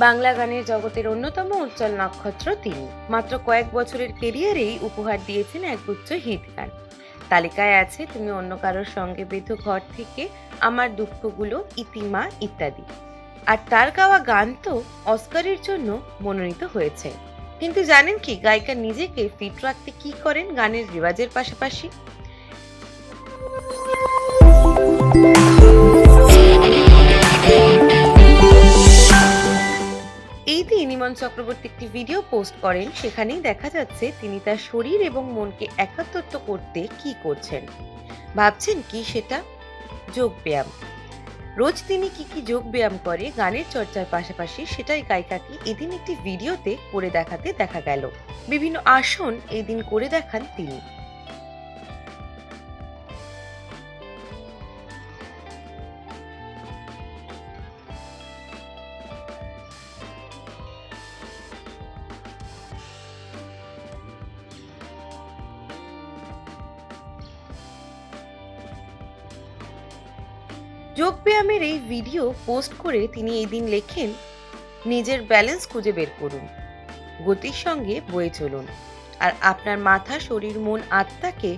বাংলা গানের জগতের অন্যতম উজ্জ্বল নক্ষত্র তিনি। মাত্র কয়েক বছরের কেরিয়ারেই উপহার দিয়েছেন একগুচ্ছ হিট গান তালিকায় আছে, তুমি অন্য কারোর সঙ্গে বেঁধ ঘর থেকে আমার দুঃখগুলো, ইতিমা ইত্যাদি। আর তার গাওয়া গান তো অস্কারের জন্য মনোনীত হয়েছে। কিন্তু জানেন কি, গায়িকা নিজেকে ফিট রাখতে কি করেন গানের রেওয়াজের পাশাপাশি? ইমন চক্রবর্তী একটি ভিডিও পোস্ট করেন। সেখানেই দেখা যাচ্ছে তিনি তার শরীর এবং মনকে একাত্মত্ব করতে কি করছেন। ভাবছেন কি সেটা? যোগ ব্যায়াম রোজ তিনি কি কি যোগ ব্যায়াম করে, গানের চর্চার পাশাপাশি সেটাই গায়িকাকে এদিন একটি ভিডিওতে করে দেখাতে দেখা গেল। বিভিন্ন আসন এই দিন করে দেখান তিনি। যোগব্যায়ামের এই ভিডিও পোস্ট করে তিনি এই দিন লেখেন, নিজের ব্যালেন্স খুঁজে বের করুন, গতির সঙ্গে বয়ে চলুন, আর আপনার মাথা, শরীর, মন, আত্মাকে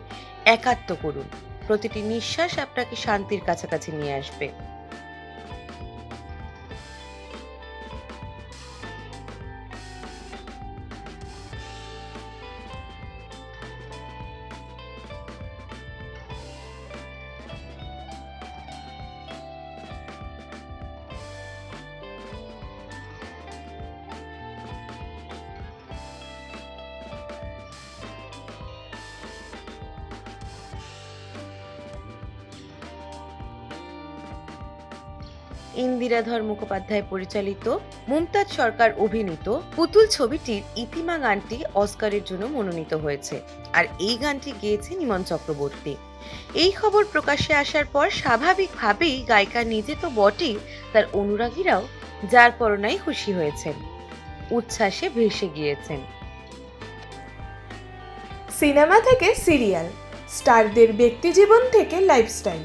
একাত্ম করুন। প্রতিটি নিঃশ্বাস আপনাকে শান্তির কাছাকাছি নিয়ে আসবে। ইন্দিরাধর মুখোপাধ্যায় পরিচালিত, মুমতাজ সরকার অভিনীত পুতুল ছবিটির ইতিমা গানটি অস্কারের জন্য মনোনীত হয়েছে। আর এই গানটি গেয়েছেন নিমন চক্রবর্তী। এই খবর প্রকাশ্যে আসার পর স্বাভাবিকভাবেই গায়িকা নিজে তো বটেই, তার অনুরাগীরাও যার পরনাই খুশি হয়েছেন, উচ্ছ্বাসে ভেসে গিয়েছেন। সিনেমা থেকে সিরিয়াল, স্টারদের ব্যক্তিজীবন থেকে লাইফস্টাইল।